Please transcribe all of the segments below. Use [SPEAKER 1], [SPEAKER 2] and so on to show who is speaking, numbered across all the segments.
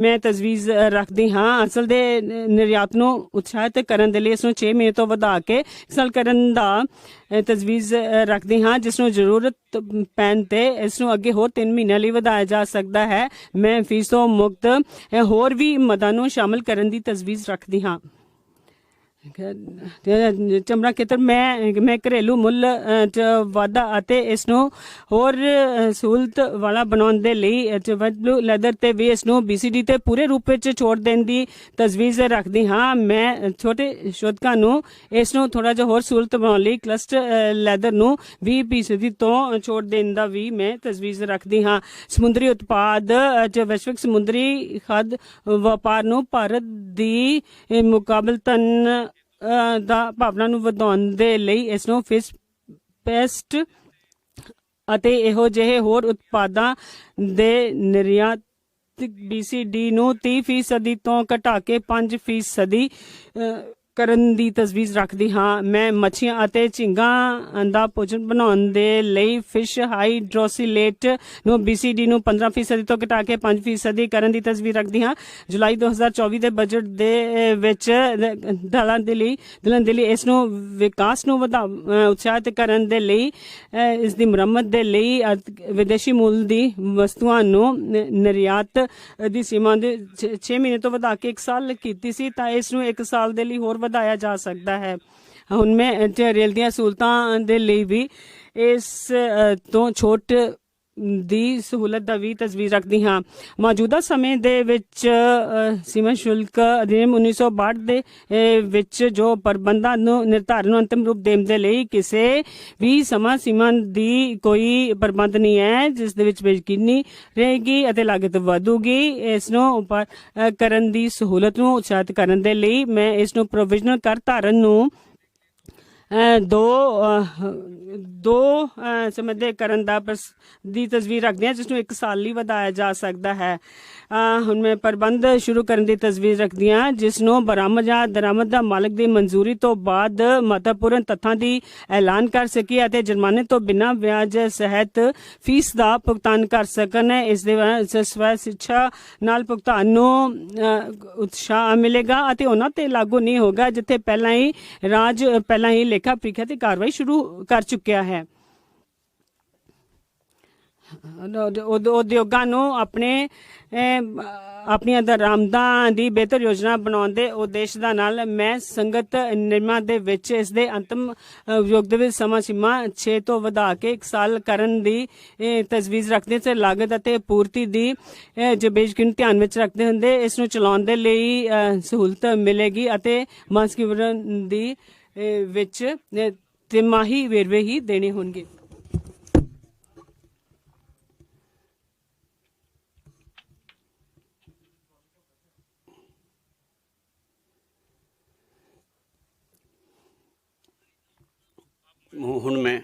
[SPEAKER 1] ਮੈਂ ਤਜਵੀਜ਼ ਰੱਖਦੀ ਹਾਂ। ਅਸਲ ਦੇ ਨਿਰਯਾਤ ਨੂੰ ਉਤਸ਼ਾਹਿਤ ਕਰਨ ਦੇ ਲਈ ਇਸ ਨੂੰ 6 ਮਹੀਨੇ ਤੋਂ ਵਧਾ ਕੇ ਸਲ ਕਰਨ ਦਾ ਤਜਵੀਜ਼ ਰੱਖਦੀ ਹਾਂ, ਜਿਸ ਨੂੰ ਜ਼ਰੂਰਤ ਪੈਣ ਤੇ ਇਸ ਨੂੰ ਅੱਗੇ ਹੋਰ 3 ਮਹੀਨਿਆਂ ਲਈ ਵਧਾਇਆ ਜਾ ਸਕਦਾ ਹੈ। ਮੈਂ ਫੀਸ ਤੋਂ ਮੁਕਤ ਹੋਰ ਵੀ ਮਦਾਂ ਨੂੰ ਸ਼ਾਮਲ ਕਰਨ ਦੀ ਤਜਵੀਜ਼ ਰੱਖਦੀ ਹਾਂ। ਚਮੜਾ ਖੇਤਰ, ਮੈਂ ਮੈਂ ਘਰੇਲੂ ਮੁੱਲ ਚ ਵਾਧਾ ਅਤੇ ਇਸ ਨੂੰ ਹੋਰ ਸਹੂਲਤ ਵਾਲਾ ਬਣਾਉਣ ਦੇ ਲਈ ਬਲੂ ਲੈਦਰ ਤੇ ਵੀ ਇਸ ਨੂੰ BCD ਤੇ ਪੂਰੇ ਰੂਪ ਵਿੱਚ ਛੋੜ ਦੇਣ ਦੀ ਤਜਵੀਜ਼ ਰੱਖਦੀ ਹਾਂ। ਮੈਂ ਛੋਟੇ ਸ਼ੋਧਕਾਂ ਨੂੰ ਇਸ ਨੂੰ ਥੋੜਾ ਜਿਹਾ ਹੋਰ ਸਹੂਲਤ ਬਣਾਉਣ ਲਈ ਕਲਸਟਰ ਲੈਦਰ ਨੂੰ 20% ਤੋਂ ਛੋੜ ਦੇਣ ਦਾ ਵੀ ਮੈਂ ਤਜਵੀਜ਼ ਰੱਖਦੀ ਹਾਂ। ਸਮੁੰਦਰੀ ਉਤਪਾਦ ਚ ਵੈਸ਼ਵਿਕ ਸਮੁੰਦਰੀ ਖਾਦ ਵਪਾਰ ਨੂੰ ਭਾਰਤ ਦੀ ਮੁਕਾਬਲਤਨ ਦਾ ਭਾਵਨਾ ਨੂੰ ਵਧਾਉਣ ਦੇ ਲਈ ਇਸ ਨੂੰ ਫਿਸ਼ ਪੈਸਟ ਅਤੇ ਇਹੋ ਜਿਹੇ ਹੋਰ ਉਤਪਾਦਾਂ ਦੇ ਨਿਰਯਾਤ BCD ਨੂੰ 30 ਫੀਸਦੀ ਤੋਂ ਘਟਾ ਕੇ 5 ਫੀਸਦੀ ਕਰਨ ਦੀ ਤਜਵੀਜ਼ ਰੱਖਦੀ ਹਾਂ। ਮੈਂ ਮੱਛੀਆਂ ਅਤੇ ਝੀਂਗਾਂ ਦਾ ਭੋਜਨ ਬਣਾਉਣ ਦੇ ਲਈ ਫਿਸ਼ ਹਾਈਡਰੋਸੀਲੇਟ ਨੂੰ BCD ਨੂੰ 15 ਫੀਸਦੀ ਤੋਂ ਘਟਾ ਕੇ 5 ਫੀਸਦੀ ਕਰਨ ਦੀ ਤਜਵੀਜ਼ ਰੱਖਦੀ ਹਾਂ। ਜੁਲਾਈ 2024 ਦੇ ਬਜਟ ਦੇ ਵਿੱਚ ਦਲਾਂ ਦੇ ਲਈ, ਦਲਾਂ ਦੇ ਲਈ ਇਸ ਨੂੰ ਵਿਕਾਸ ਨੂੰ ਵਧਾ ਉਤਸ਼ਾਹਿਤ ਕਰਨ ਦੇ ਲਈ ਇਸ ਦੀ ਮੁਰੰਮਤ ਦੇ ਲਈ ਵਿਦੇਸ਼ੀ ਮੂਲ ਦੀ ਵਸਤੂਆਂ ਨੂੰ ਨਿਰਯਾਤ ਦੀ ਸੀਮਾ ਦੇ 6 ਮਹੀਨੇ ਤੋਂ ਵਧਾ ਕੇ 1 ਸਾਲ ਕੀਤੀ ਸੀ ਤਾਂ ਇਸ ਨੂੰ 1 ਸਾਲ ਦੇ ਲਈ ਹੋਰ ਵਧਾਇਆ ਜਾ ਸਕਦਾ ਹੈ। ਹੁਣ ਮੈਂ ਅ, ਰੇਲ ਦੀਆਂ ਸਹੂਲਤਾਂ ਦੇ ਲਈ ਵੀ ਇਸ ਤੋਂ ਛੋਟ ਦੀ ਸਹੂਲਤ ਦਾ ਵੀ ਤਜਵੀਜ਼ ਰੱਖਦੀ ਹਾਂ। ਮੌਜੂਦਾ ਸਮੇਂ ਦੇ ਵਿੱਚ ਸੀਮਾ ਸ਼ੁਲਕ ਅਧਿਨਿਯਮ 1962 ਦੇ ਵਿੱਚ ਜੋ ਪ੍ਰਬੰਧਾਂ ਨੂੰ ਨਿਰਧਾਰਨ ਨੂੰ ਅੰਤਿਮ ਰੂਪ ਦੇਣ ਦੇ ਲਈ ਕਿਸੇ ਵੀ ਸਮਾਂ ਸੀਮਾ ਦੀ ਕੋਈ ਪ੍ਰਬੰਧ ਨਹੀਂ ਹੈ, ਜਿਸ ਦੇ ਵਿੱਚ ਬੇਯਕੀਨੀ ਰਹੇਗੀ ਅਤੇ ਲਾਗਤ ਵਧੂਗੀ। ਇਸ ਨੂੰ ਉੱਪਰ ਕਰਨ ਦੀ ਸਹੂਲਤ ਨੂੰ ਉਤਸ਼ਾਹਿਤ ਕਰਨ ਦੇ ਲਈ ਮੈਂ ਇਸ ਨੂੰ ਪ੍ਰੋਵੀਜ਼ਨਲ ਕਰ ਧਾਰਨ ਨੂੰ ਦੋ ਦੋ ਅ, ਕਰਨ ਦਾ ਦੀ ਤਸਵੀਰ ਰੱਖਦੇ ਹਾਂ ਜਿਸ ਨੂੰ ਇੱਕ ਸਾਲ ਲਈ ਵਧਾਇਆ ਜਾ ਸਕਦਾ ਹੈ। ਹੁਣ ਮੈਂ ਪ੍ਰਬੰਧ ਸ਼ੁਰੂ ਕਰਨ ਦੀ ਤਸਵੀਰ ਰੱਖਦੀ ਹਾਂ ਜਿਸ ਨੂੰ ਬਰਾਮਦ ਜਾਂ ਦਰਾਮਦ ਦਾ ਮਾਲਕ ਦੀ ਮਨਜ਼ੂਰੀ ਤੋਂ ਬਾਅਦ ਮਹੱਤਵਪੂਰਨ ਤੱਥਾਂ ਦੀ ਐਲਾਨ ਕਰ ਸਕੀ ਅਤੇ ਜੁਰਮਾਨੇ ਤੋਂ ਬਿਨਾਂ ਵਿਆਜ ਸਹਿਤ ਫੀਸ ਦਾ ਭੁਗਤਾਨ ਕਰ ਸਕਣ। ਇਸ ਦੇ ਸਵੈ ਸਿੱਖਿਆ ਨਾਲ ਭੁਗਤਾਨ ਨੂੰ ਉਤਸ਼ਾਹ ਮਿਲੇਗਾ ਅਤੇ ਉਹਨਾਂ ਤੇ ਲਾਗੂ ਨਹੀਂ ਹੋਗਾ ਜਿੱਥੇ ਪਹਿਲਾਂ ਹੀ ਰਾਜ ਪਹਿਲਾਂ ਹੀ ਲੇਖਾ ਪ੍ਰੀਖਿਆ ਤੇ ਕਾਰਵਾਈ ਸ਼ੁਰੂ ਕਰ ਚੁੱਕਿਆ ਹੈ। ਉਦਯੋਗਾਂ ਨੂੰ ਆਪਣੇ ਆਪਣੀਆਂ ਦਰਾਮਦਾਂ ਦੀ ਬਿਹਤਰ ਯੋਜਨਾ ਬਣਾਉਣ ਦੇ ਉਦੇਸ਼ ਦਾ ਨਾਲ ਮੈਂ ਸੰਗਤ ਨਿਰਮਾ ਦੇ ਵਿੱਚ ਇਸ ਦੇ ਅੰਤਮ ਅਹ, ਦੇ ਵਿੱਚ ਸਮਾਂ ਸੀਮਾ 6 ਤੋਂ ਵਧਾ ਕੇ 1 ਸਾਲ ਕਰਨ ਦੀ ਤਜਵੀਜ਼ ਰੱਖਦੇ ਤੇ ਲਾਗਤ ਅਤੇ ਪੂਰਤੀ ਦੀ ਅਹ, ਜੋ ਧਿਆਨ ਵਿੱਚ ਰੱਖਦੇ ਹੁੰਦੇ ਇਸ ਨੂੰ ਚਲਾਉਣ ਦੇ ਲਈ ਸਹੂਲਤ ਮਿਲੇਗੀ ਅਤੇ ਮਾਸਿਕ ਵਿਵਰਣ ਦੀ ਵਿੱਚ ਅਹ, ਤਿਮਾਹੀ ਵੇਰਵੇ ਹੀ ਦੇਣੇ ਹੋਣਗੇ।
[SPEAKER 2] ਹੁਣ ਮੈਂ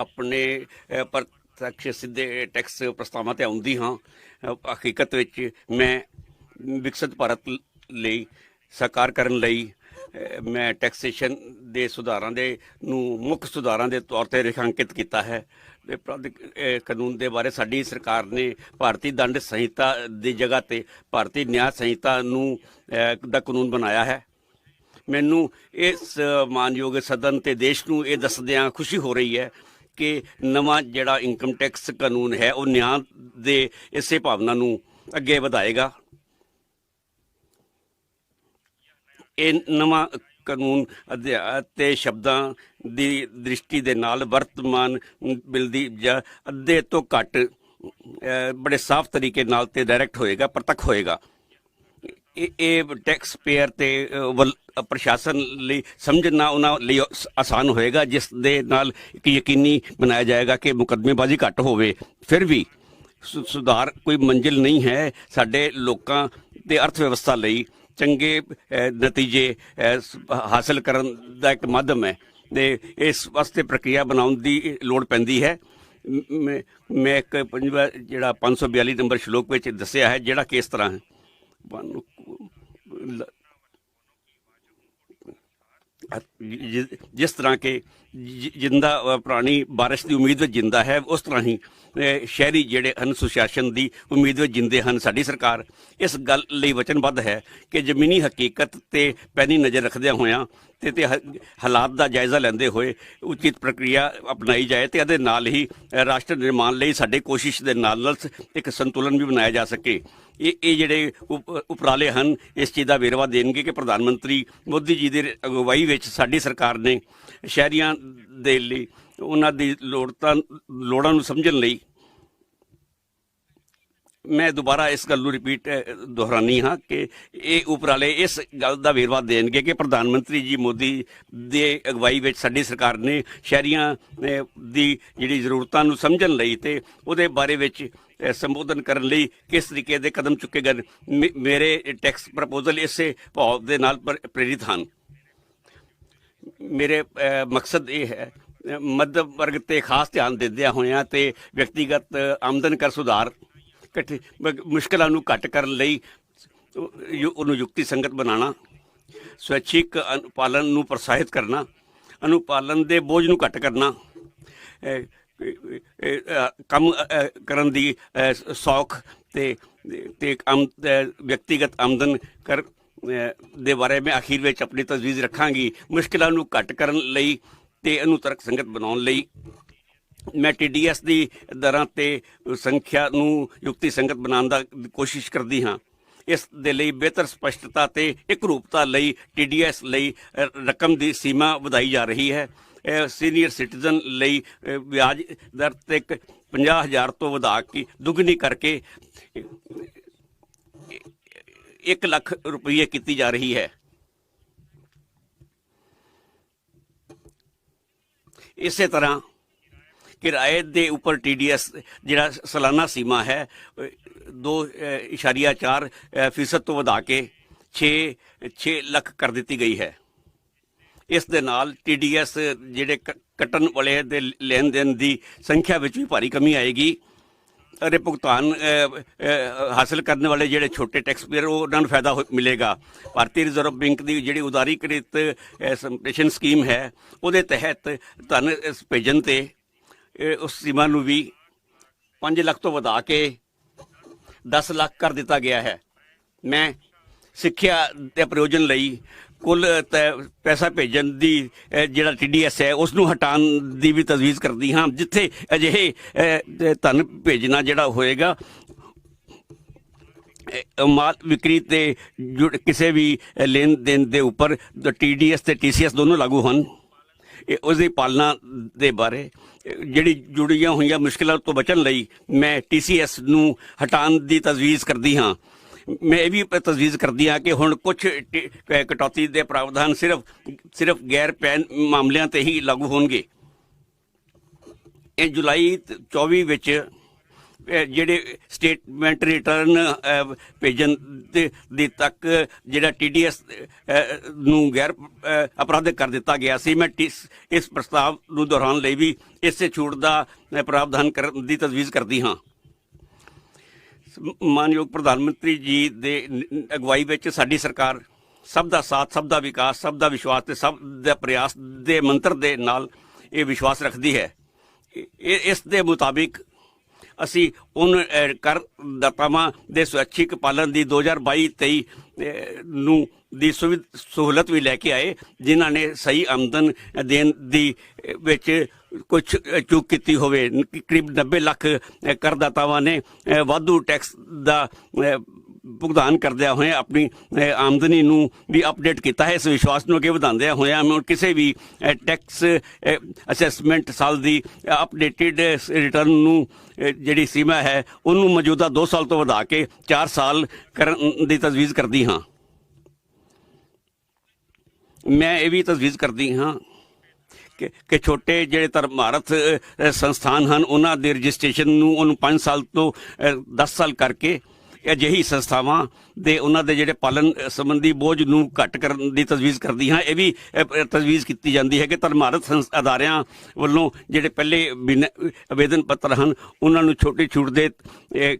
[SPEAKER 2] ਆਪਣੇ ਅ, ਪ੍ਰਤੱਖ ਸਿੱਧੇ ਟੈਕਸ ਪ੍ਰਸਤਾਵਾਂ ਤੇ ਆਉਂਦੀ ਹਾਂ। ਹਕੀਕਤ ਵਿੱਚ ਮੈਂ ਵਿਕਸਿਤ ਭਾਰਤ ਲਈ ਸਾਕਾਰ ਕਰਨ ਲਈ ਮੈਂ ਟੈਕਸੇਸ਼ਨ ਦੇ ਸੁਧਾਰਾਂ ਦੇ ਨੂੰ ਮੁੱਖ ਸੁਧਾਰਾਂ ਦੇ ਤੌਰ ਤੇ ਰੇਖਾਂਕਿਤ ਕੀਤਾ ਹੈ। ਕਾਨੂੰਨ ਦੇ ਬਾਰੇ ਸਾਡੀ ਸਰਕਾਰ ਨੇ ਭਾਰਤੀ ਦੰਡ ਸੰਹਿਤਾ ਦੀ ਜਗ੍ਹਾ ਤੇ ਭਾਰਤੀ ਨਿਆਂ ਸੰਹਿਤਾ ਨੂੰ ਦਾ ਕਾਨੂੰਨ ਬਣਾਇਆ ਹੈ। ਮੈਨੂੰ ਇਸ ਮਾਨਯੋਗ ਸਦਨ ਤੇ ਦੇਸ਼ ਨੂੰ ਇਹ ਦੱਸਦਿਆਂ ਖੁਸ਼ੀ ਹੋ ਰਹੀ ਹੈ ਕਿ ਨਵਾਂ ਜਿਹੜਾ ਇਨਕਮ ਟੈਕਸ ਕਾਨੂੰਨ ਹੈ, ਉਹ ਨਿਆਂ ਦੇ ਇਸੇ ਭਾਵਨਾ ਨੂੰ ਅੱਗੇ ਵਧਾਏਗਾ। ਇਹ ਨਵਾਂ ਕਾਨੂੰਨ ਅਤੇ ਸ਼ਬਦਾਂ ਦੀ ਦ੍ਰਿਸ਼ਟੀ ਦੇ ਨਾਲ ਵਰਤਮਾਨ ਬਿੱਲ ਦੀ ਜਾਂ ਅੱਧੇ ਤੋਂ ਘੱਟ ਬੜੇ ਸਾਫ਼ ਤਰੀਕੇ ਨਾਲ ਤੇ ਡਾਇਰੈਕਟ ਹੋਏਗਾ, ਪ੍ਰਤੱਖ ਹੋਏਗਾ। ਇਹ ਟੈਕਸ ਪੇਅਰ ਤੇ ਵੱਲ- ਪ੍ਰਸ਼ਾਸਨ ਲਈ ਸਮਝਣਾ ਉਹਨਾਂ ਲਈ ਆਸਾਨ ਹੋਏਗਾ, ਜਿਸ ਦੇ ਨਾਲ ਇੱਕ ਯਕੀਨੀ ਬਣਾਇਆ ਜਾਏਗਾ ਕਿ ਮੁਕੱਦਮੇਬਾਜ਼ੀ ਘੱਟ ਹੋਵੇ। ਫਿਰ ਵੀ ਸੁਧਾਰ ਕੋਈ ਮੰਜ਼ਿਲ ਨਹੀਂ ਹੈ ਸਾਡੇ ਲੋਕਾਂ ਤੇ ਅਰਥ ਵਿਵਸਥਾ ਲਈ। ਚੰਗੇ ਨਤੀਜੇ ਅ, ਹਾਸਲ ਕਰਨ ਦਾ ਇੱਕ ਮਾਧਿਅਮ ਹੈ ਤੇ ਇਸ ਵਾਸਤੇ ਪ੍ਰਕਿਰਿਆ ਬਣਾਉਣ ਦੀ ਲੋੜ ਪੈਂਦੀ ਹੈ। ਮੈਂ ਮੈਂ ਇੱਕ ਪੰਜਵਾਂ ਜਿਹੜਾ 542 ਨੰਬਰ ਸ਼ਲੋਕ ਵਿੱਚ ਦੱਸਿਆ ਹੈ ਜਿਹੜਾ ਕਿਸ ਤਰ੍ਹਾਂ ਹੈ। ਜਿਸ ਤਰ੍ਹਾਂ ਕਿ ਜਿੰਦਾ ਅ, ਪ੍ਰਾਣੀ ਬਾਰਿਸ਼ ਦੀ ਉਮੀਦ ਵਿੱਚ ਜਿੰਦਾ ਹੈ ਉਸ ਤਰ੍ਹਾਂ ਹੀ ਸ਼ਹਿਰੀ ਜਿਹੜੇ ਹਨ ਸੁਸ਼ਾਸਨ ਦੀ ਉਮੀਦ ਵਿੱਚ ਜਿੰਦੇ ਹਨ ਸਾਡੀ ਸਰਕਾਰ ਇਸ ਗੱਲ ਲਈ ਵਚਨਬੱਧ ਹੈ ਕਿ ਜ਼ਮੀਨੀ ਹਕੀਕਤ ਤੇ ਪੈਣੀ ਨਜ਼ਰ ਰੱਖਦਿਆਂ ਹੋਇਆਂ ਤੇ ਤੇ ਹਾਲਾਤ ਦਾ ਜਾਇਜ਼ਾ ਲੈਂਦੇ ਹੋਏ ਉਚਿਤ ਪ੍ਰਕਿਰਿਆ ਅਪਣਾਈ ਜਾਏ ਤੇ ਇਹਦੇ ਨਾਲ ਹੀ ਰਾਸ਼ਟਰ ਨਿਰਮਾਣ ਲਈ ਸਾਡੇ ਕੋਸ਼ਿਸ਼ ਦੇ ਨਾਲ ਨਾਲ ਇੱਕ ਸੰਤੁਲਨ ਵੀ ਬਣਾਇਆ ਜਾ ਸਕੇ। ਇਹ ਇਹ ਜਿਹੜੇ ਉਪ- ਉਪਰਾਲੇ ਹਨ, ਇਸ ਚੀਜ਼ ਦਾ ਵੇਰਵਾ ਦੇਣਗੇ ਕਿ ਪ੍ਰਧਾਨ ਮੰਤਰੀ ਮੋਦੀ ਜੀ ਦੇ ਅਗਵਾਈ ਵਿੱਚ ਸਾਡੀ ਸਰਕਾਰ ਨੇ ਸ਼ਹਿਰੀਆਂ ਦੇ ਲਈ ਉਹਨਾਂ ਦੀ ਲੋੜਤਾਂ, ਲੋੜਾਂ ਨੂੰ ਸਮਝਣ ਲਈ ਮੈਂ ਦੁਬਾਰਾ ਇਸ ਗੱਲ ਨੂੰ ਰਿਪੀਟ ਦੁਹਰਾਨੀ ਹਾਂ ਕਿ ਇਹ ਉਪਰਾਲੇ ਇਸ ਗੱਲ ਦਾ ਵੇਰਵਾ ਦੇਣਗੇ ਕਿ ਪ੍ਰਧਾਨ ਮੰਤਰੀ ਜੀ ਮੋਦੀ ਦੇ ਅਗਵਾਈ ਵਿੱਚ ਸਾਡੀ ਸਰਕਾਰ ਨੇ ਸ਼ਹਿਰੀਆਂ ਦੀ ਜਿਹੜੀ ਜ਼ਰੂਰਤਾਂ ਨੂੰ ਸਮਝਣ ਲਈ ਤੇ ਉਹਦੇ ਬਾਰੇ ਵਿੱਚ ਸੰਬੋਧਨ ਕਰਨ ਲਈ ਕਿਸ ਤਰੀਕੇ ਦੇ ਕਦਮ ਚੁੱਕੇ ਗਏ। ਮੇ- ਮੇਰੇ ਟੈਕਸ ਪ੍ਰਪੋਜ਼ਲ ਇਸੇ ਭਾਵ ਦੇ ਨਾਲ ਪਰ- ਪ੍ਰੇਰਿਤ ਹਨ। ਮੇਰੇ ਮਕਸਦ ਇਹ ਹੈ ਅਹ, ਮੱਧਮ ਵਰਗ ਤੇ ਖਾਸ ਧਿਆਨ ਦਿੰਦਿਆਂ ਹੋਇਆਂ ਤੇ ਵਿਅਕਤੀਗਤ ਆਮਦਨ ਕਰ ਸੁਧਾਰ ਇਕੱਠੇ ਮ- ਮੁਸ਼ਕਲਾਂ ਨੂੰ ਘੱਟ ਕਰਨ ਲਈ ਯੁ- ਉਹਨੂੰ ਯੁਕਤੀ ਸੰਗਤ ਬਣਾਉਣਾ, ਸਵੈਛਿਕ ਅਨੁਪਾਲਨ ਨੂੰ ਪ੍ਰੋਤਸਾਹਿਤ ਕਰਨਾ, ਅਨੁਪਾਲਨ ਦੇ ਬੋਝ ਨੂੰ ਘੱਟ ਕਰਨਾ ਕੰਮ ਕਰਨ ਦੀ ਸੌਖ ਤੇ ਤੇ ਆਮ ਵਿਅਕਤੀਗਤ ਆਮਦਨ ਕਰ ਦੇ ਬਾਰੇ ਮੈਂ ਅਖੀਰ ਵਿੱਚ ਆਪਣੀ ਤਜਵੀਜ਼ ਰੱਖਾਂਗੀ। ਮੁਸ਼ਕਲਾਂ ਨੂੰ ਘੱਟ ਕਰਨ ਲਈ ਤੇ ਇਹਨੂੰ ਤਰਕ ਸੰਗਤ ਬਣਾਉਣ ਲਈ ਮੈਂ ਟੀਡੀਐਸ ਦੀ ਦਰਾਂ ਤੇ ਸੰਖਿਆ ਨੂੰ ਯੁਕਤੀ ਸੰਗਤ ਬਣਾਉਣ ਦਾ ਕੋਸ਼ਿਸ਼ ਕਰਦੀ ਹਾਂ। ਇਸ ਦੇ ਲਈ ਬਿਹਤਰ ਸਪਸ਼ਟਤਾ ਤੇ ਇੱਕ ਰੂਪਤਾ ਲਈ ਟੀਡੀਐਸ ਲਈ ਰਕਮ ਦੀ ਸੀਮਾ ਵਧਾਈ ਜਾ ਰਹੀ ਹੈ। ਸੀਨੀਅਰ ਸਿਟੀਜ਼ਨ ਲਈ ਵਿਆਜ ਦਰ ਤੇ 50000 ਤੋਂ ਵਧਾ ਕੇ ਦੁੱਗਣੀ ਕਰਕੇ 1 ਲੱਖ ਰੁਪਏ ਕੀਤੀ ਜਾ ਰਹੀ ਹੈ। ਇਸੇ ਤਰ੍ਹਾਂ ਕਿਰਾਏ ਦੇ ਉੱਪਰ ਟੀਡੀਐਸ ਜਿਹੜਾ ਸਾਲਾਨਾ ਸੀਮਾ ਹੈ 2.4 ਫੀਸਦ ਤੋਂ ਵਧਾ ਕੇ 6 6 ਲੱਖ ਕਰ ਦਿੱਤੀ ਗਈ ਹੈ। ਇਸ ਦੇ ਨਾਲ ਟੀਡੀਐਸ ਜਿਹੜੇ ਕ- ਕੱਟਣ ਵਾਲੇ ਦੇ ਲੈਣ ਦੇਣ ਦੀ ਸੰਖਿਆ ਵਿੱਚ ਵੀ ਭਾਰੀ ਕਮੀ ਆਏਗੀ। ਅਰੇ ਭੁਗਤਾਨ ਅ, ਹਾਸਲ ਕਰਨ ਵਾਲੇ ਜਿਹੜੇ ਛੋਟੇ ਟੈਕਸ ਪੇਅਰ ਉਹਨਾਂ ਨੂੰ ਫਾਇਦਾ ਹੋ- ਮਿਲੇਗਾ। ਭਾਰਤੀ ਰਿਜ਼ਰਵ ਬੈਂਕ ਦੀ ਜਿਹੜੀ ਉਦਾਰੀਕ੍ਰਿਤ ਸੰਪਰੇਸ਼ਨ ਸਕੀਮ ਹੈ ਉਹਦੇ ਤਹਿਤ ਧਨ ਭੇਜਣ ਤੇ ਉਸ ਸੀਮਾ ਨੂੰ ਵੀ 5 ਲੱਖ ਤੋਂ ਵਧਾ ਕੇ 10 ਲੱਖ ਕਰ ਦਿੱਤਾ ਗਿਆ ਹੈ। ਮੈਂ ਸਿੱਖਿਆ ਦੇ ਪ੍ਰਯੋਜਨ ਲਈ ਕੁੱਲ ਤ- ਪੈਸਾ ਭੇਜਣ ਦੀ ਅਹ, ਜਿਹੜਾ ਟੀਡੀਐਸ ਹੈ ਉਸ ਨੂੰ ਹਟਾਉਣ ਦੀ ਵੀ ਤਜਵੀਜ਼ ਕਰਦੀ ਹਾਂ ਜਿੱਥੇ ਅਜਿਹੇ ਧਨ ਭੇਜਣਾ ਜਿਹੜਾ ਹੋਏਗਾ ਮਾਲ ਵਿਕਰੀ ਤੇ ਜੁੜ ਕਿਸੇ ਵੀ ਲੈਣ ਦੇਣ ਦੇ ਉੱਪਰ ਟੀਡੀਐਸ ਤੇ ਟੀਸੀਐਸ ਦੋਨੋਂ ਲਾਗੂ ਹਨ ਉਸ ਦੀ ਪਾਲਣਾ ਦੇ ਬਾਰੇ, ਜਿਹੜੀ ਜੁੜੀਆਂ ਹੋਈਆਂ ਮੁਸ਼ਕਲਾਂ ਤੋਂ ਬਚਣ ਲਈ ਮੈਂ ਟੀਸੀਐਸ ਨੂੰ ਹਟਾਉਣ ਦੀ ਤਜਵੀਜ਼ ਕਰਦੀ ਹਾਂ। ਮੈਂ ਇਹ ਵੀ ਤਜਵੀਜ਼ ਕਰਦੀ ਹਾਂ ਕਿ ਹੁਣ ਕੁਝ ਕਟੌਤੀ ਦੇ ਪ੍ਰਾਵਧਾਨ ਸਿਰਫ ਸਿਰਫ ਗੈਰ ਪੈਨ ਮਾਮਲਿਆਂ ਤੇ ਹੀ ਲਾਗੂ ਹੋਣਗੇ। ਇਹ ਜੁਲਾਈ 24 ਵਿੱਚ ਜਿਹੜੇ ਸਟੇਟਮੈਂਟ ਰਿਟਰਨ ਭੇਜਣ ਦੇ ਤੱਕ ਜਿਹੜਾ ਟੀਡੀਐਸ ਨੂੰ ਗੈਰ ਅਪਰਾਧਿਕ ਕਰ ਦਿੱਤਾ ਗਿਆ ਸੀ। ਮੈਂ ਇਸ ਪ੍ਰਸਤਾਵ ਨੂੰ ਦੁਹਰਾਉਣ ਲਈ ਵੀ ਇਸੇ ਛੂਟ ਦਾ ਪ੍ਰਾਵਧਾਨ ਕਰਨ ਦੀ ਤਜਵੀਜ਼ ਕਰਦੀ ਹਾਂ। ਮਾਨਯੋਗ ਪ੍ਰਧਾਨ ਮੰਤਰੀ ਜੀ ਦੇ ਅਗਵਾਈ ਵਿੱਚ ਸਾਡੀ ਸਰਕਾਰ ਸਭ ਦਾ ਸਾਥ, ਸਭ ਦਾ ਵਿਕਾਸ, ਸਭ ਦਾ ਵਿਸ਼ਵਾਸ ਤੇ ਸਭ ਦਾ ਪ੍ਰਯਾਸ ਦੇ ਮੰਤਰ ਦੇ ਨਾਲ ਇਹ ਵਿਸ਼ਵਾਸ ਰੱਖਦੀ ਹੈ। ਇਸ ਦੇ ਮੁਤਾਬਿਕ ਅਸੀਂ ਉਨ ਅਹ, ਕਰ ਦਾਤਾਵਾਂ ਦੇ ਸਵੈਛਿਕ ਪਾਲਣ ਦੀ 2022-23 ਨੂੰ ਦੀ ਸੁਵਿਧ ਸਹੂਲਤ ਵੀ ਲੈ ਕੇ ਆਏ ਜਿਨ੍ਹਾਂ ਨੇ ਸਹੀ ਆਮਦਨ ਦੇਣ ਦੀ ਵਿੱਚ ਕੁਝ ਚੂਕ ਕੀਤੀ ਹੋਵੇ। ਕਰੀਬ 90 ਲੱਖ ਕਰਦਾਤਾਵਾਂ ਨੇ ਵਾਧੂ ਟੈਕਸ ਦਾ ਭੁਗਤਾਨ ਕਰਦਿਆਂ ਹੋਏ ਆਪਣੀ ਆਮਦਨੀ ਨੂੰ ਵੀ ਅਪਡੇਟ ਕੀਤਾ ਹੈ। ਇਸ ਵਿਸ਼ਵਾਸ ਨੂੰ ਅੱਗੇ ਵਧਾਉਂਦਿਆਂ ਹੋਇਆਂ ਮੈਂ ਕਿਸੇ ਵੀ ਟੈਕਸ ਅਸੈਸਮੈਂਟ ਸਾਲ ਦੀ ਅਪਡੇਟਡ ਰਿਟਰਨ ਨੂੰ ਜਿਹੜੀ ਸੀਮਾ ਹੈ, ਉਹਨੂੰ ਮੌਜੂਦਾ 2 ਸਾਲ ਤੋਂ ਵਧਾ ਕੇ 4 ਸਾਲ ਕਰਨ ਦੀ ਤਜਵੀਜ਼ ਕਰਦੀ ਹਾਂ। ਮੈਂ ਇਹ ਵੀ ਤਜਵੀਜ਼ ਕਰਦੀ ਹਾਂ ਕਿ ਕਿ ਛੋਟੇ ਜਿਹੜੇ ਧਰਮਾਰਥ ਸੰਸਥਾਨ ਹਨ, ਉਹਨਾਂ ਦੇ ਰਜਿਸਟ੍ਰੇਸ਼ਨ ਨੂੰ ਉਹਨੂੰ 5 ਸਾਲ ਤੋਂ 10 ਸਾਲ ਕਰਕੇ ਅਜਿਹੀ ਸੰਸਥਾਵਾਂ ਦੇ ਉਹਨਾਂ ਦੇ ਜਿਹੜੇ ਪਾਲਣ ਸੰਬੰਧੀ ਬੋਝ ਨੂੰ ਘੱਟ ਕਰਨ ਦੀ ਤਜਵੀਜ਼ ਕਰਦੀ ਹਾਂ। ਇਹ ਵੀ ਤਜਵੀਜ਼ ਕੀਤੀ ਜਾਂਦੀ ਹੈ ਕਿ ਧਰਮਾਰਥ ਸੰਸ- ਅਦਾਰਿਆਂ ਵੱਲੋਂ ਜਿਹੜੇ ਪਹਿਲੇ ਬਿਨ- ਆਵੇਦਨ ਪੱਤਰ ਹਨ ਉਹਨਾਂ ਨੂੰ ਛੋਟੀ ਛੂਟ ਦੇ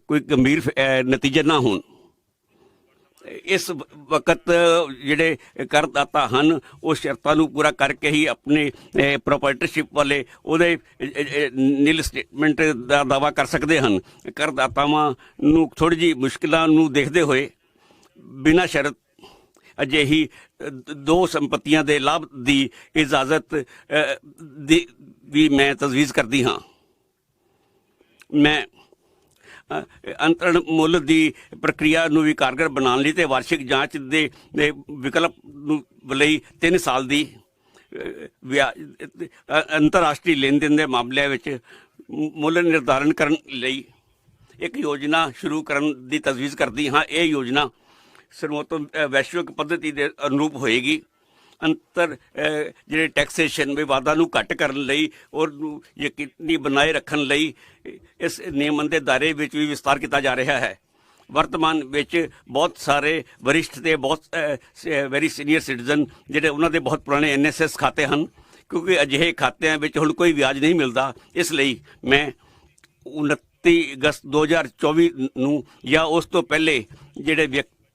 [SPEAKER 2] ਕੋਈ ਗੰਭੀਰ ਅ, ਨਤੀਜੇ ਨਾ ਹੋਣ। ਇਸ ਵਕਤ ਜਿਹੜੇ ਕਰਦਾਤਾ ਹਨ, ਉਹ ਸ਼ਰਤਾਂ ਨੂੰ ਪੂਰਾ ਕਰਕੇ ਹੀ ਆਪਣੇ ਪ੍ਰੋਪਰਟੀਸ਼ਿਪ ਵਾਲੇ ਉਹਦੇ ਨੀਲ ਸਟੇਟਮੈਂਟ ਦਾ ਦਾਵਾ ਕਰ ਸਕਦੇ ਹਨ। ਕਰਦਾਤਾਵਾਂ ਨੂੰ ਥੋੜੀ ਜੀ ਮੁਸ਼ਕਲਾਂ ਨੂੰ ਦੇਖਦੇ ਹੋਏ ਬਿਨਾਂ ਸ਼ਰਤ ਅਜਿਹੀ ਦੋ ਸੰਪਤੀਆਂ ਦੇ ਲਾਭ ਦੀ ਇਜਾਜ਼ਤ ਦੀ ਵੀ ਮੈਂ ਤਜਵੀਜ਼ ਕਰਦੀ ਹਾਂ। ਮੈਂ ਅੰਤਰਣ ਮੁੱਲ ਦੀ ਪ੍ਰਕਿਰਿਆ ਨੂੰ ਵੀ ਕਾਰਗਰ ਬਣਾਉਣ ਲਈ ਤੇ ਵਾਰਸ਼ਿਕ ਜਾਂਚ ਦੇ ਵਿਕਲਪ ਨੂੰ ਲਈ 3 ਸਾਲ ਦੀ ਅ, ਅੰਤਰਰਾਸ਼ਟਰੀ ਲੈਣ ਦੇਣ ਦੇ ਮਾਮਲਿਆਂ ਵਿੱਚ ਮੁੱਲ ਨਿਰਧਾਰਨ ਕਰਨ ਲਈ ਇੱਕ ਯੋਜਨਾ ਸ਼ੁਰੂ ਕਰਨ ਦੀ ਤਜਵੀਜ਼ ਕਰਦੀ ਹਾਂ। ਇਹ ਯੋਜਨਾ ਸਰਵੋਤਮ ਵੈਸ਼ਵਿਕ ਪੱਧਤੀ ਦੇ ਅਨੁਰੂਪ ਹੋਏਗੀ। ਅੰਤਰ ਜਿਹੜੇ ਟੈਕਸੇਸ਼ਨ ਵਿਵਾਦਾਂ ਨੂੰ ਘੱਟ ਕਰਨ ਲਈ ਔਰ ਯਕੀਨੀ ਬਣਾਏ ਰੱਖਣ ਲਈ ਇਸ ਨਿਯਮਨ ਦੇ ਦਾਇਰੇ ਵਿੱਚ ਵੀ ਵਿਸਤਾਰ ਕੀਤਾ ਜਾ ਰਿਹਾ ਹੈ। ਵਰਤਮਾਨ ਵਿੱਚ ਬਹੁਤ ਸਾਰੇ ਵਰਿਸ਼ਠ ਤੇ ਬਹੁਤ ਵੈਰੀ ਸੀਨੀਅਰ ਸਿਟੀਜ਼ਨ ਜਿਹੜੇ ਉਹਨਾਂ ਦੇ ਬਹੁਤ ਪੁਰਾਣੇ ਐਨਐਸਐਸ ਖਾਤੇ ਹਨ, ਕਿਉਂਕਿ ਅਜਿਹੇ ਖਾਤਿਆਂ ਵਿੱਚ ਹੁਣ ਕੋਈ ਵਿਆਜ ਨਹੀਂ ਮਿਲਦਾ। ਇਸ ਲਈ ਮੈਂ 29 ਅਗਸਤ 2024 ਨੂੰ ਜਾਂ ਉਸ ਤੋਂ ਪਹਿਲੇ ਜਿਹੜੇ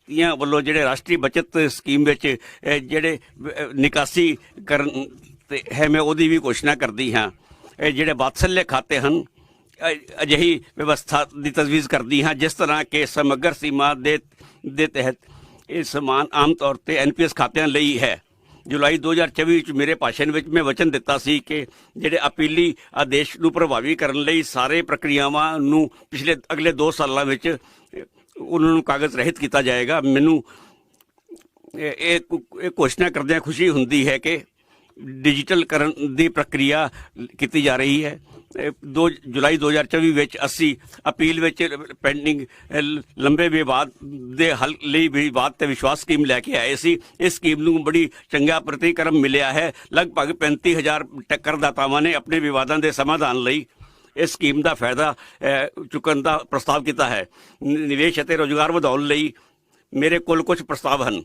[SPEAKER 2] ਵਿਅਕਤੀਆਂ ਵੱਲੋਂ ਜਿਹੜੇ ਰਾਸ਼ਟਰੀ ਬਚਤ ਸਕੀਮ ਵਿੱਚ ਜਿਹੜੇ ਨਿਕਾਸੀ ਕਰਨ ਤੇ ਹੈ, ਮੈਂ ਉਹਦੀ ਵੀ ਘੋਸ਼ਣਾ ਕਰਦੀ ਹਾਂ। ਇਹ ਜਿਹੜੇ ਵਾਤਸલ્ਯ ਖਾਤੇ ਹਨ ਅਜਿਹੀ ਵਿਵਸਥਾ ਦੀ ਤਜਵੀਜ਼ ਕਰਦੀ ਹਾਂ, ਜਿਸ ਤਰ੍ਹਾਂ ਕਿ ਸਮਗਰ ਸੀਮਾ ਦੇ ਦੇ ਤਹਿਤ ਇਹ ਸਮਾਨ ਆਮ ਤੌਰ ਤੇ ਐਨਪੀਐਸ ਖਾਤਿਆਂ ਲਈ ਹੈ। ਜੁਲਾਈ 2024 ਵਿੱਚ ਮੇਰੇ ਭਾਸ਼ਣ ਵਿੱਚ ਮੈਂ ਵਚਨ ਦਿੱਤਾ ਸੀ ਕਿ ਜਿਹੜੇ ਅਪੀਲੀ ਆਦੇਸ਼ ਨੂੰ ਪ੍ਰਭਾਵੀ ਕਰਨ ਲਈ ਸਾਰੇ ਪ੍ਰਕਿਰਿਆਵਾਂ ਨੂੰ ਪਿਛਲੇ ਅਗਲੇ 2 ਸਾਲਾਂ ਵਿੱਚ ਉਹਨਾਂ ਨੂੰ ਕਾਗਜ਼ ਰਹਿਤ ਕੀਤਾ ਜਾਏਗਾ। ਮੈਨੂੰ ਇਹ ਇਹ ਘੋਸ਼ਣਾ ਕਰਦਿਆਂ ਖੁਸ਼ੀ ਹੁੰਦੀ ਹੈ ਕਿ ਡਿਜੀਟਲ ਕਰਨ ਦੀ ਪ੍ਰਕਿਰਿਆ ਕੀਤੀ ਜਾ ਰਹੀ ਹੈ। 2 ਜੁਲਾਈ 2024 ਵਿੱਚ ਅਸੀਂ ਅਪੀਲ ਵਿੱਚ ਪੈਂਡਿੰਗ ਲੰਬੇ ਵਿਵਾਦ ਦੇ ਹੱਲ ਲਈ ਵਿਵਾਦ ਤੇ ਵਿਸ਼ਵਾਸ ਸਕੀਮ ਲੈ ਕੇ ਆਏ ਸੀ। ਇਸ ਸਕੀਮ ਨੂੰ ਬੜੀ ਚੰਗਾ ਪ੍ਰਤੀਕਰਮ ਮਿਲਿਆ ਹੈ। ਲਗਭਗ 35000 ਟੱਕਰਦਾਤਾਵਾਂ ਨੇ ਆਪਣੇ ਵਿਵਾਦਾਂ ਦੇ ਸਮਾਧਾਨ ਲਈ ਇਸ ਸਕੀਮ ਦਾ ਫਾਇਦਾ ਚੁੱਕਣ ਦਾ ਪ੍ਰਸਤਾਵ ਕੀਤਾ ਹੈ। ਨਿਵੇਸ਼ ਅਤੇ ਰੋਜ਼ਗਾਰ ਵਧਾਉਣ ਲਈ ਮੇਰੇ ਕੋਲ ਕੁਝ ਪ੍ਰਸਤਾਵ ਹਨ।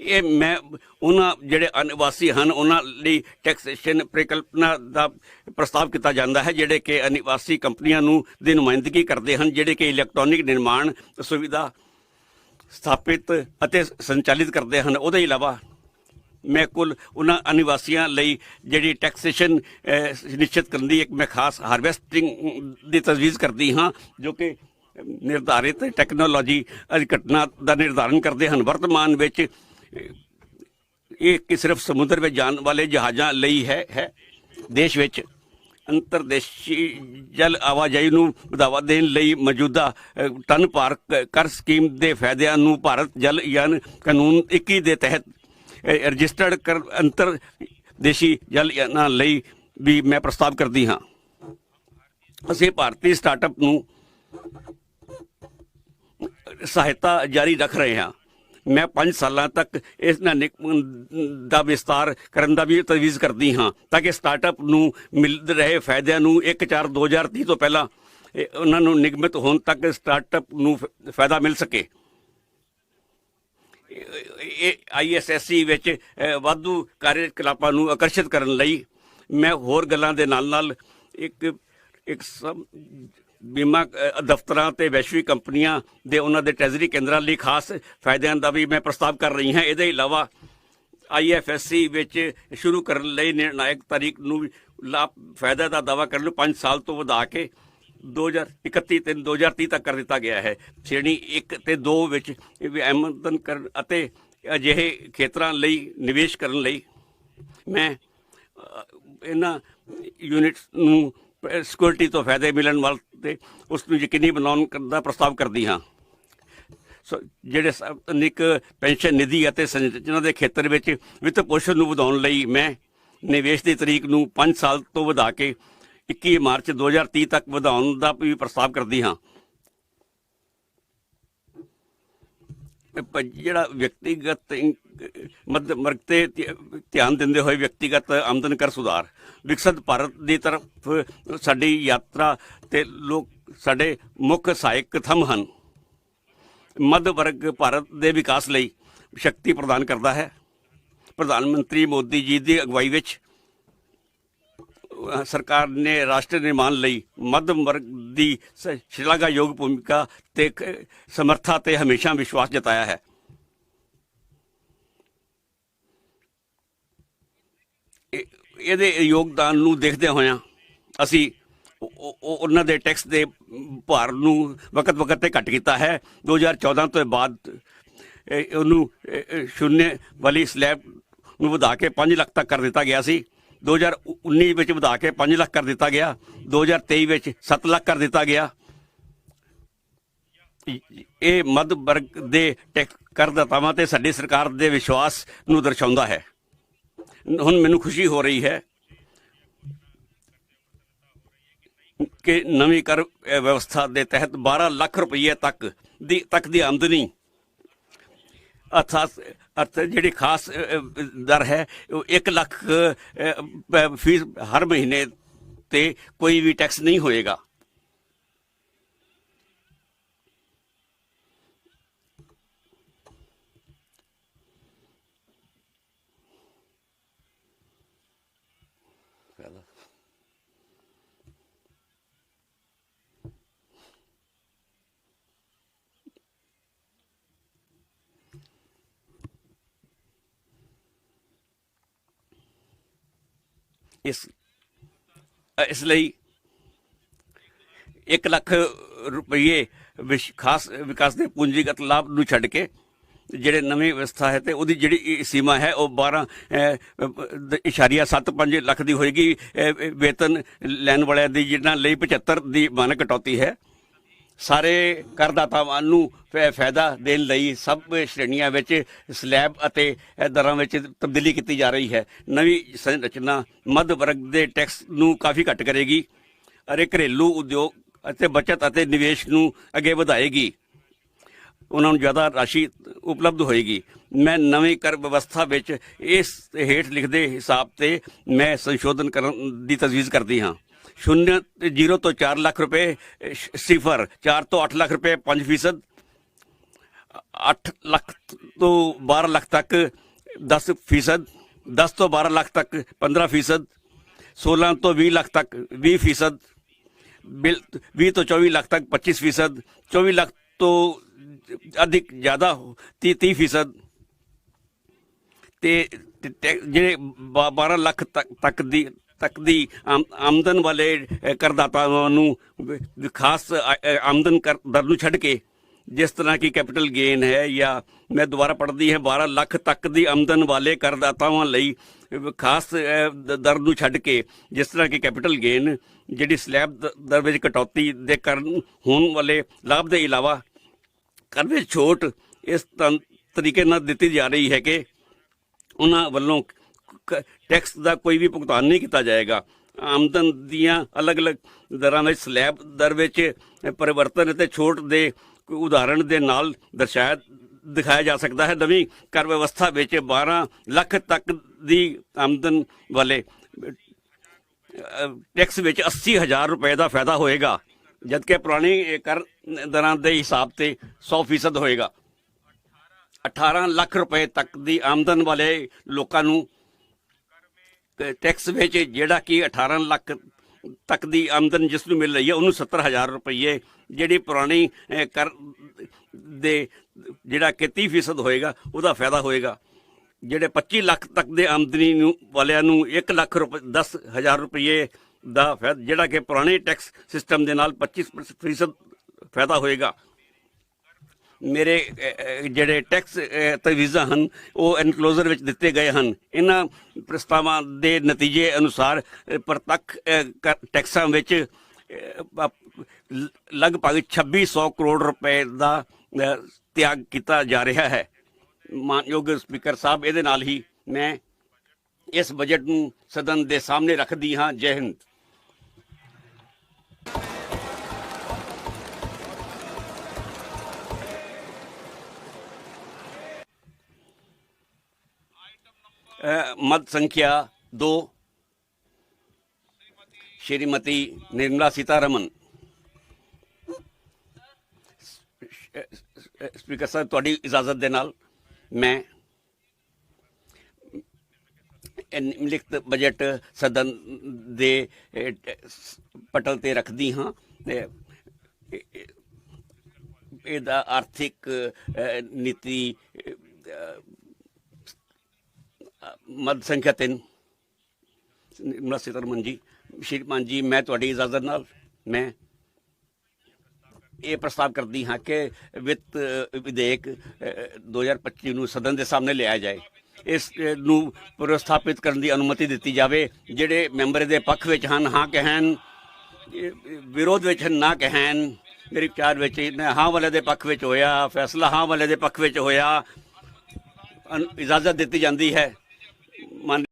[SPEAKER 2] ਇਹ ਮੈਂ, ਉਹਨਾਂ ਜਿਹੜੇ ਅਨਿਵਾਸੀ ਹਨ, ਉਹਨਾਂ ਲਈ ਟੈਕਸੇਸ਼ਨ ਪ੍ਰਕਲਪਨਾ ਦਾ ਪ੍ਰਸਤਾਵ ਕੀਤਾ ਜਾਂਦਾ ਹੈ, ਜਿਹੜੇ ਕਿ ਅਨਿਵਾਸੀ ਕੰਪਨੀਆਂ ਨੂੰ ਦੀ ਨੁਮਾਇੰਦਗੀ ਕਰਦੇ ਹਨ, ਜਿਹੜੇ ਕਿ ਇਲੈਕਟ੍ਰੋਨਿਕ ਨਿਰਮਾਣ ਸੁਵਿਧਾ ਸਥਾਪਿਤ ਅਤੇ ਸੰਚਾਲਿਤ ਕਰਦੇ ਹਨ। ਉਹਦੇ ਇਲਾਵਾ ਮੈਂ ਕੁੱਲ ਉਹਨਾਂ ਅਨਿਵਾਸੀਆਂ ਲਈ ਜਿਹੜੀ ਟੈਕਸੇਸ਼ਨ ਨਿਸ਼ਚਿਤ ਕਰਨ ਦੀ ਇੱਕ ਮੈਂ ਖਾਸ ਹਾਰਵੈਸਟਿੰਗ ਦੀ ਤਜਵੀਜ਼ ਕਰਦੀ ਹਾਂ, ਜੋ ਕਿ ਨਿਰਧਾਰਿਤ ਟੈਕਨੋਲੋਜੀ ਘਟਨਾ ਦਾ ਨਿਰਧਾਰਨ ਕਰਦੇ ਹਨ। ਵਰਤਮਾਨ ਵਿੱਚ ਇਹ ਕਿ ਸਿਰਫ ਸਮੁੰਦਰ ਵਿੱਚ ਜਾਣ ਵਾਲੇ ਜਹਾਜ਼ਾਂ ਲਈ ਹੈ ਹੈ। ਦੇਸ਼ ਵਿੱਚ ਅੰਤਰਦੇਸ਼ੀ ਜਲ ਆਵਾਜਾਈ ਨੂੰ ਵਧਾਵਾ ਦੇਣ ਲਈ ਮੌਜੂਦਾ ਟਨ ਪਾਰ ਕਰ ਸਕੀਮ ਦੇ ਫਾਇਦਿਆਂ ਨੂੰ ਭਾਰਤ ਜਲ ਯਾਨ ਕਾਨੂੰਨ 21 ਦੇ ਤਹਿਤ ਰਜਿਸਟਰਡ ਕਰ ਅੰਤਰ ਦੇਸ਼ੀ ਜਲ ਯਾਨਾਂ ਲਈ ਵੀ ਮੈਂ ਪ੍ਰਸਤਾਵ ਕਰਦੀ ਹਾਂ। ਅਸੀਂ ਭਾਰਤੀ ਸਟਾਰਟਅਪ ਨੂੰ ਸਹਾਇਤਾ ਜਾਰੀ ਰੱਖ ਰਹੇ ਹਾਂ। ਮੈਂ 5 ਸਾਲਾਂ ਤੱਕ ਇਸ ਨਿਗਮ ਦਾ ਵਿਸਤਾਰ ਕਰਨ ਦਾ ਵੀ ਤਜਵੀਜ਼ ਕਰਦੀ ਹਾਂ ਤਾਂ ਕਿ ਸਟਾਰਟਅਪ ਨੂੰ ਮਿਲ ਰਹੇ ਫਾਇਦਿਆਂ ਨੂੰ 1/4 2030 ਤੋਂ ਪਹਿਲਾਂ ਉਹਨਾਂ ਨੂੰ ਨਿਗਮਿਤ ਹੋਣ ਤੱਕ ਸਟਾਰਟਅਪ ਨੂੰ ਫਾਇਦਾ ਮਿਲ ਸਕੇ। ਆਈਐਸਐਸਸੀ ਵਿੱਚ ਵਾਧੂ ਕਾਰਜਕਲਾਪਾਂ ਨੂੰ ਆਕਰਸ਼ਿਤ ਕਰਨ ਲਈ ਮੈਂ ਹੋਰ ਗੱਲਾਂ ਦੇ ਨਾਲ ਨਾਲ ਇੱਕ ਇੱਕ ਸਮ- ਬੀਮਾ ਦਫ਼ਤਰਾਂ ਤੇ ਵੈਸ਼ਵਿਕ ਕੰਪਨੀਆਂ ਦੇ ਉਹਨਾਂ ਦੇ ਟ੍ਰੈਜ਼ਰੀ ਕੇਂਦਰਾਂ ਲਈ ਖਾਸ ਫਾਇਦਿਆਂ ਦਾ ਵੀ ਮੈਂ ਪ੍ਰਸਤਾਵ ਕਰ ਰਹੀ ਹਾਂ। ਇਹਦੇ ਇਲਾਵਾ ਆਈਐਫਐਸਸੀ ਵਿੱਚ ਸ਼ੁਰੂ ਕਰਨ ਲਈ ਨਿਰਣਾਇਕ ਤਾਰੀਖ ਨੂੰ ਵੀ ਲਾਭ, ਫਾਇਦਾ ਦਾ ਦਾਅਵਾ ਕਰਨ ਨੂੰ 5 ਸਾਲ ਤੋਂ ਵਧਾ ਕੇ 2031 ਤੇ 2030 ਤੱਕ ਕਰ ਦਿੱਤਾ ਗਿਆ ਹੈ। ਸ਼੍ਰੇਣੀ 1 ਤੇ 2 ਵਿੱਚ ਇਹ ਆਮਦਨ ਕਰਨ ਅਤੇ ਅਜਿਹੇ ਖੇਤਰਾਂ ਲਈ ਨਿਵੇਸ਼ ਕਰਨ ਲਈ ਮੈਂ ਇਹਨਾਂ ਯੂਨਿਟਸ ਨੂੰ ਸਿਕਿਉਰਿਟੀ ਤੋਂ ਫਾਇਦੇ ਮਿਲਣ ਵਾਸਤੇ ਉਸ ਨੂੰ ਯਕੀਨੀ ਬਣਾਉਣ ਦਾ ਪ੍ਰਸਤਾਵ ਕਰਦੀ ਹਾਂ। ਸੋ, ਜਿਹੜੇ ਸਾਰਵਜਨਿਕ ਪੈਨਸ਼ਨ ਨਿਧੀ ਅਤੇ ਸੰਰਚਨਾ ਦੇ ਖੇਤਰ ਵਿੱਚ ਵਿੱਤ ਪੋਸ਼ਣ ਨੂੰ ਵਧਾਉਣ ਲਈ ਮੈਂ ਨਿਵੇਸ਼ ਦੀ ਤਰੀਕ ਨੂੰ 5 ਸਾਲ ਤੋਂ ਵਧਾ ਕੇ 21 ਮਾਰਚ 2030 ਤੱਕ ਵਧਾਉਣ ਦਾ ਵੀ ਪ੍ਰਸਤਾਵ ਕਰਦੀ ਹਾਂ। ਜਿਹੜਾ ਵਿਅਕਤੀਗਤ ਇਨ- ਮੱਧ ਤੇ ਧਿਆਨ ਦਿੰਦੇ ਹੋਏ ਵਿਅਕਤੀਗਤ ਆਮਦਨ ਕਰ ਸੁਧਾਰ, ਵਿਕਸਿਤ ਭਾਰਤ ਦੀ ਤਰਫ ਸਾਡੀ ਯਾਤਰਾ ਤੇ ਲੋਕ, ਸਾਡੇ ਮੁੱਖ ਸਹਾਇਕ ਥੰਮ ਹਨ। ਮੱਧ ਵਰਗ ਭਾਰਤ ਦੇ ਵਿਕਾਸ ਲਈ ਸ਼ਕਤੀ ਪ੍ਰਦਾਨ ਕਰਦਾ ਹੈ। ਪ੍ਰਧਾਨ ਮੰਤਰੀ ਮੋਦੀ ਜੀ ਦੀ ਅਗਵਾਈ ਵਿੱਚ ਸਰਕਾਰ ਨੇ, ਰਾਸ਼ਟਰ ਨਿਰਮਾਣ ਲਈ ਮੱਧਮ ਵਰਗ ਦੀ ਸ਼ਲਾਘਾਯੋਗ ਭੂਮਿਕਾ ਤੇ ਸਮਰੱਥਾ ਤੇ ਹਮੇਸ਼ਾ ਵਿਸ਼ਵਾਸ ਜਤਾਇਆ ਹੈ। ਇਹਦੇ ਯੋਗਦਾਨ ਨੂੰ ਦੇਖਦੇ ਹੋਇਆਂ ਅਸੀਂ ਉਹਨਾਂ ਦੇ ਟੈਕਸ ਦੇ ਭਾਰ ਨੂੰ ਵਕਤ ਵਕਤ ਤੇ ਘੱਟ ਕੀਤਾ ਹੈ। 2014 ਤੋਂ ਬਾਅਦ ਉਹਨੂੰ, ਇਹ- ਸ਼ੂਨਯ ਵਾਲੀ ਸਲੈਬ ਨੂੰ ਵਧਾ ਕੇ 5 ਲੱਖ ਤੱਕ ਕਰ ਦਿੱਤਾ ਗਿਆ ਸੀ। 2019 ਵਿੱਚ ਵਧਾ ਕੇ 5 ਲੱਖ ਕਰ ਦਿੱਤਾ ਗਿਆ। 2023 ਵਿੱਚ 7 ਲੱਖ ਕਰ ਦਿੱਤਾ ਗਿਆ। ਇਹ ਮੱਧ ਵਰਗ ਦੇ ਟੈਕਸ ਕਰਦਾਤਾਵਾਂ ਤੇ ਸਾਡੀ ਸਰਕਾਰ ਦੇ ਵਿਸ਼ਵਾਸ ਨੂੰ ਦਰਸਾਉਂਦਾ ਹੈ। ਹੁਣ ਮੈਨੂੰ ਖੁਸ਼ੀ ਹੋ ਰਹੀ ਹੈ ਕਿ ਨਵੀਂ ਕਰ ਵਿਵਸਥਾ ਦੇ ਤਹਿਤ 12 ਲੱਖ ਰੁਪਏ ਤੱਕ ਦੀ ਤੱਕ ਦੀ ਆਮਦਨੀ ਅਰਥਾਤ ਅਰਥ ਜਿਹੜੀ ਖਾਸ ਦਰ ਹੈ, ਉਹ 1 ਲੱਖ ਫੀਸ ਹਰ ਮਹੀਨੇ ਤੇ ਕੋਈ ਵੀ ਟੈਕਸ ਨਹੀਂ ਹੋਏਗਾ। ਇਸ ਇਸ ਲਈ 1 ਲੱਖ ਰੁਪਏ ਵਿਸ਼- ਖਾਸ ਵਿਕਾਸ ਦੇ ਪੂੰਜੀਗਤ ਲਾਭ ਨੂੰ ਛੱਡ ਕੇ ਜਿਹੜੇ ਨਵੀਂ ਵਿਵਸਥਾ ਹੈ ਤੇ ਉਹਦੀ ਜਿਹੜੀ ਸੀਮਾ ਹੈ ਉਹ 12 ਅ, ਅ, ਇਸ਼ਾਰੀਆ 75 ਲੱਖ ਦੀ ਹੋਏਗੀ ਵੇਤਨ ਲੈਣ ਵਾਲਿਆਂ ਦੀ ਜਿਹਨਾਂ ਲਈ 75 ਦੀ ਮਾਨਕ ਕਟੌਤੀ ਹੈ। ਸਾਰੇ ਕਰਦਾਤਾਵਾਂ ਨੂੰ ਫੈ- ਫਾਇਦਾ ਦੇਣ ਲਈ ਸਭ ਸ਼੍ਰੇਣੀਆਂ ਵਿੱਚ ਸਲੈਬ ਅਤੇ ਦਰਾਂ ਵਿੱਚ ਤਬਦੀਲੀ ਕੀਤੀ ਜਾ ਰਹੀ ਹੈ। ਨਵੀਂ ਸੰਰਚਨਾ ਮੱਧ ਵਰਗ ਦੇ ਟੈਕਸ ਨੂੰ ਕਾਫੀ ਘੱਟ ਕਰੇਗੀ ਅਤੇ ਘਰੇਲੂ ਉਦਯੋਗ ਅਤੇ ਬਚਤ ਅਤੇ ਨਿਵੇਸ਼ ਨੂੰ ਅੱਗੇ ਵਧਾਏਗੀ। ਉਹਨਾਂ ਨੂੰ ਜ਼ਿਆਦਾ ਰਾਸ਼ੀ ਉਪਲਬਧ ਹੋਏਗੀ। ਮੈਂ ਨਵੀਂ ਕਰ ਵਿਵਸਥਾ ਵਿੱਚ ਇਸ ਹੇਠ ਲਿਖਦੇ ਹਿਸਾਬ ਤੇ ਮੈਂ ਸੰਸ਼ੋਧਨ ਕਰਨ ਦੀ ਤਜਵੀਜ਼ ਕਰਦੀ ਹਾਂ। ਸ਼ੂਨਯ 0 ਤੋਂ 4 ਲੱਖ ਰੁਪਏ ਅ, ਸ਼- ਸਿਫਰ। 4 ਤੋਂ 8 ਲੱਖ ਰੁਪਏ 5 ਫੀਸਦ। 8 ਲੱਖ ਤੋਂ 12 ਲੱਖ ਤੱਕ 10 ਫੀਸਦ। 10 ਤੋਂ 12 ਲੱਖ ਤੱਕ 15 ਫੀਸਦ। 16 ਤੋਂ 20 ਲੱਖ ਤੱਕ 20 ਫੀਸਦ। ਬਿਲ 20 ਤੋਂ 24 ਲੱਖ ਤੱਕ 25 ਫੀਸਦ। 24 ਲੱਖ ਤੋਂ ਅਧਿਕ ਜ਼ਿਆਦਾ 30 30 ਫੀਸਦ। ਤੇ ਜਿਹੜੇ ਬਾ- 12 ਲੱਖ ਤੱਕ ਦੀ ਤੱਕ ਦੀ ਆਮਦਨ ਵਾਲੇ ਕਰਦਾਤਾਵਾਂ ਨੂੰ ਖਾਸ ਆਮਦਨ ਕਰ, ਦਰ ਨੂੰ ਛੱਡ ਕੇ, ਜਿਸ ਤਰ੍ਹਾਂ ਕੀ ਕੈਪੀਟਲ ਗੇਨ ਹੈ ਜਾਂ ਮੈਂ ਦੁਬਾਰਾ ਪੜ੍ਹਦੀ ਹੈ 12 ਲੱਖ ਤੱਕ ਦੀ ਆਮਦਨ ਵਾਲੇ ਕਰਦਾਤਾਵਾਂ ਲਈ ਖਾਸ ਦਰ ਨੂੰ ਛੱਡ ਕੇ, ਜਿਸ ਤਰ੍ਹਾਂ ਕਿ ਕੈਪੀਟਲ ਗੇਨ ਜਿਹੜੀ ਸਲੈਬ ਦ- ਦਰ ਵਿੱਚ ਕਟੌਤੀ ਦੇ ਕਰਨ ਹੋਣ ਵਾਲੇ ਲਾਭ ਦੇ ਇਲਾਵਾ ਕਰ ਵਿੱਚ ਛੋਟ ਇਸ ਤਰੀਕੇ ਨਾਲ ਦਿੱਤੀ ਜਾ ਰਹੀ ਹੈ ਕਿ, ਉਹਨਾਂ ਵੱਲੋਂ ਟੈਕਸ ਦਾ ਕੋਈ ਵੀ ਭੁਗਤਾਨ ਨਹੀਂ ਕੀਤਾ ਜਾਏਗਾ। ਆਮਦਨ ਦੀਆਂ ਅਲੱਗ-ਅਲੱਗ ਦਰਾਂ ਵਿੱਚ, ਸਲੈਬ ਦਰ ਵਿੱਚ ਪਰਿਵਰਤਨ ਅਤੇ ਛੋਟ ਦੇ ਉਦਾਹਰਣ ਦੇ ਨਾਲ ਦਰਸਾਇਆ, ਦਿਖਾਇਆ ਜਾ ਸਕਦਾ ਹੈ। ਨਵੀਂ ਕਰ ਵਿਵਸਥਾ ਵਿੱਚ 12 ਲੱਖ ਤੱਕ ਦੀ ਆਮਦਨ ਵਾਲੇ ਟੈਕਸ ਵਿੱਚ 80000 ਰੁਪਏ ਦਾ ਫਾਇਦਾ ਹੋਏਗਾ, ਜਦਕਿ ਪੁਰਾਣੀ ਕਰ ਦਰਾਂ ਦੇ ਹਿਸਾਬ ਤੇ 100% ਹੋਏਗਾ। 18 ਲੱਖ ਰੁਪਏ ਤੱਕ ਦੀ ਆਮਦਨ ਵਾਲੇ ਲੋਕਾਂ ਨੂੰ ਟੈਕਸ ਵਿੱਚ ਜਿਹੜਾ ਕਿ 18 ਲੱਖ ਤੱਕ ਦੀ ਆਮਦਨ ਜਿਸ ਨੂੰ ਮਿਲ ਰਹੀ ਹੈ, ਉਹਨੂੰ 70000 ਰੁਪਏ ਜਿਹੜੀ ਪੁਰਾਣੀ ਕਰ ਦੇ ਜਿਹੜਾ ਕਿ 30% ਹੋਏਗਾ, ਉਹਦਾ ਫਾਇਦਾ ਹੋਏਗਾ। ਜਿਹੜੇ 25 ਲੱਖ ਤੱਕ ਦੇ ਆਮਦਨੀ ਨੂੰ, ਵਾਲਿਆਂ ਨੂੰ 1 ਲੱਖ ਰੁਪਏ 10000 ਰੁਪਏ ਦਾ ਫਾਇਦਾ, ਜਿਹੜਾ ਕਿ ਪੁਰਾਣੇ ਟੈਕਸ ਸਿਸਟਮ ਦੇ ਨਾਲ 25% ਫਾਇਦਾ ਹੋਏਗਾ। ਮੇਰੇ ਜਿਹੜੇ ਟੈਕਸ ਅਹ, ਹਨ ਉਹ ਐਨਕਲੋਜ਼ਰ ਵਿੱਚ ਦਿੱਤੇ ਗਏ ਹਨ। ਇਹਨਾਂ ਪ੍ਰਸਤਾਵਾਂ ਦੇ ਨਤੀਜੇ ਅਨੁਸਾਰ ਪ੍ਰਤੱਖ ਟੈਕਸਾਂ ਵਿੱਚ ਅਹ, ਪ- ਲ- ਲਗਭਗ 2600 ਕਰੋੜ ਰੁਪਏ ਦਾ ਤਿਆਗ ਕੀਤਾ ਜਾ ਰਿਹਾ ਹੈ। ਮਾਨਯੋਗ ਸਪੀਕਰ ਸਾਹਿਬ ਇਹਦੇ ਨਾਲ ਹੀ ਮੈਂ ਇਸ ਬਜਟ ਨੂੰ ਸਦਨ ਦੇ ਸਾਹਮਣੇ ਰੱਖਦੀ ਹਾਂ। ਜੈ ਹਿੰਦ। ਅ, ਮਤ ਸੰਖਿਆ 2 ਸ਼੍ਰੀਮਤੀ ਨਿਰਮਲਾ ਸੀਤਾਰਮਨ ਸਪੀਕਰ ਸਾਹਿਬ ਤੁਹਾਡੀ ਇਜਾਜ਼ਤ ਦੇ ਨਾਲ ਮੈਂ ਇਹ ਲਿਖਤ ਬਜਟ ਸਦਨ ਦੇ ਪਟਲ ਤੇ ਰੱਖਦੀ ਹਾਂ ਇਹਦਾ ਆਰਥਿਕ ਨੀਤੀ ਅਹ, ਮੱਧ ਸੰਖਿਆ ਤਿੰਨ। ਨਿਰਮਲਾ ਸੀਤਾਰਮਨ ਜੀ ਸ਼੍ਰੀਮਾਨ ਜੀ ਮੈਂ ਤੁਹਾਡੀ ਇਜਾਜ਼ਤ ਨਾਲ ਮੈਂ ਇਹ ਪ੍ਰਸਤਾਵ ਕਰਦੀ ਹਾਂ ਕਿ ਵਿੱਤ ਅ, ਵਿਧੇਇਕ ਅ, 2025 ਨੂੰ ਸਦਨ ਦੇ ਸਾਹਮਣੇ ਲਿਆਇਆ ਜਾਏ। ਇਸ ਨੂੰ ਪ੍ਰਸਥਾਪਿਤ ਕਰਨ ਦੀ ਅਨੁਮਤੀ ਦਿੱਤੀ ਜਾਵੇ ਜਿਹੜੇ ਮੈਂਬਰ ਦੇ ਪੱਖ ਵਿੱਚ ਹਨ ਹਾਂ ਕਹਿਣ ਵਿਰੋਧ ਵਿੱਚ ਹਨ, ਨਾ ਕਹਿਣ ਮੇਰੇ ਵਿਚਾਰ ਵਿੱਚ ਹਾਂ ਵਾਲੇ ਦੇ ਪੱਖ ਵਿੱਚ ਹੋਇਆ ਫੈਸਲਾ ਹਾਂ ਵਾਲੇ ਦੇ ਪੱਖ ਵਿੱਚ ਹੋਇਆ ਇਜਾਜ਼ਤ ਦਿੱਤੀ ਜਾਂਦੀ ਹੈ। ਮੰਨ